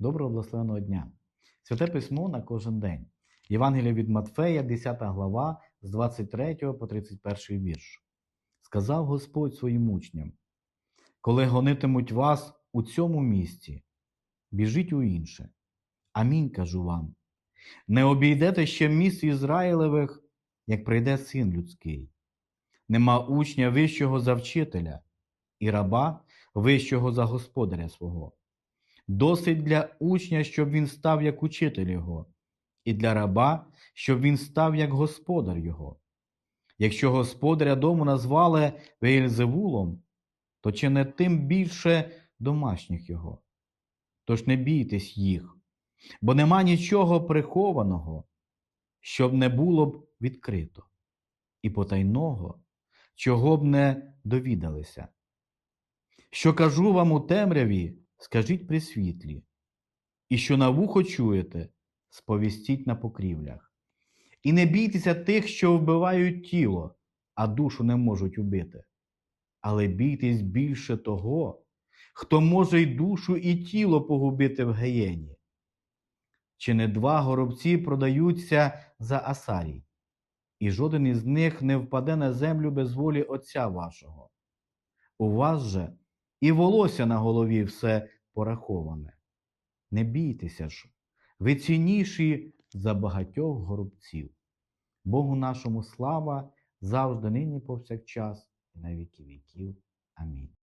Доброго благословеного дня! Святе письмо на кожен день. Євангелія від Матфея, 10 глава, з 23 по 31 вірш. Сказав Господь своїм учням: Коли гонитимуть вас у цьому місці, біжіть у інше. Амінь кажу вам. Не обійдете ще міст Ізраїлевих, як прийде син людський. Нема учня вищого за вчителя, і раба вищого за господаря свого. Досить для учня, щоб він став як учитель його, і для раба, щоб він став як господар його. Якщо господаря дому назвали Веєльзевулом, то чи не тим більше домашніх його? Тож не бійтесь їх, бо нема нічого прихованого, щоб не було б відкрито, і потайного, чого б не довідалися. Що кажу вам у темряві, скажіть при світлі, і що на вухо чуєте, сповістіть на покрівлях. І не бійтеся тих, що вбивають тіло, а душу не можуть убити. Але бійтесь більше того, хто може й душу, і тіло погубити в геєні. Чи не два горобці продаються за асарій, і жоден із них не впаде на землю без волі Отця вашого. У вас же і волосся на голові все пораховане. Не бійтеся ж, ви цінніші за багатьох горобців. Богу нашому слава завжди нині повсякчас і на віки віків. Амінь.